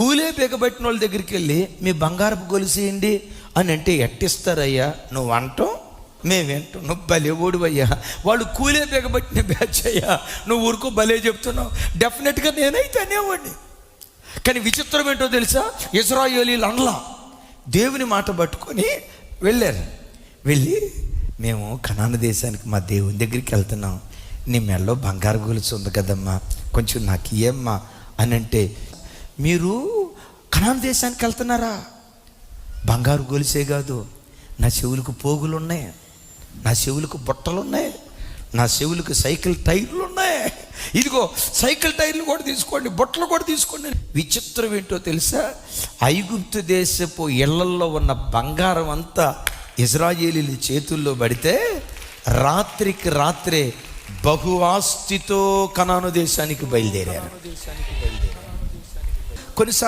కూలే బిగబెట్టిన వాళ్ళ దగ్గరికి వెళ్ళి మీ బంగారపు గొలుసేయండి అని అంటే ఎట్టిస్తారయ్యా? నువ్వు అంటావు మేము వింటాం. నువ్వు భలే ఓడివయ్యా. వాళ్ళు కూలే బిగబట్టిన బ్యాచ్ అయ్యా. నువ్వు ఊరుకో భలే చెప్తున్నావు. డెఫినెట్గా నేనైతే అనేవాడిని. కానీ విచిత్రం ఏంటో తెలుసా? ఇజ్రాయేలీలు అనలా దేవుని మాట పట్టుకొని వెళ్ళారు. వెళ్ళి మేము కనాన దేశానికి మా దేవుని దగ్గరికి వెళ్తున్నాం. నీ మెడలో బంగారు గొలుసు ఉంది కదమ్మా. కొంచెం నాకు ఇయ్యమ్మా. అని అంటే మీరు కణాన్ దేశానికి వెళ్తున్నారా? బంగారు గొలిసే కాదు నా చెవులకు పోగులు ఉన్నాయి నా చెవులకు బుట్టలు ఉన్నాయి నా చెవులకు సైకిల్ టైర్లు ఉన్నాయి ఇదిగో సైకిల్ టైర్లు కూడా తీసుకోండి బుట్టలు కూడా తీసుకోండి. విచిత్రం ఏంటో తెలుసా? ఐగుప్తు దేశపు ఇళ్ళల్లో ఉన్న బంగారం అంతా ఇజ్రాయేలీల చేతుల్లో పడితే రాత్రికి రాత్రే బహు ఆస్తితో కనాను దేశానికి బయలుదేరారు. కొన్నిసార్లు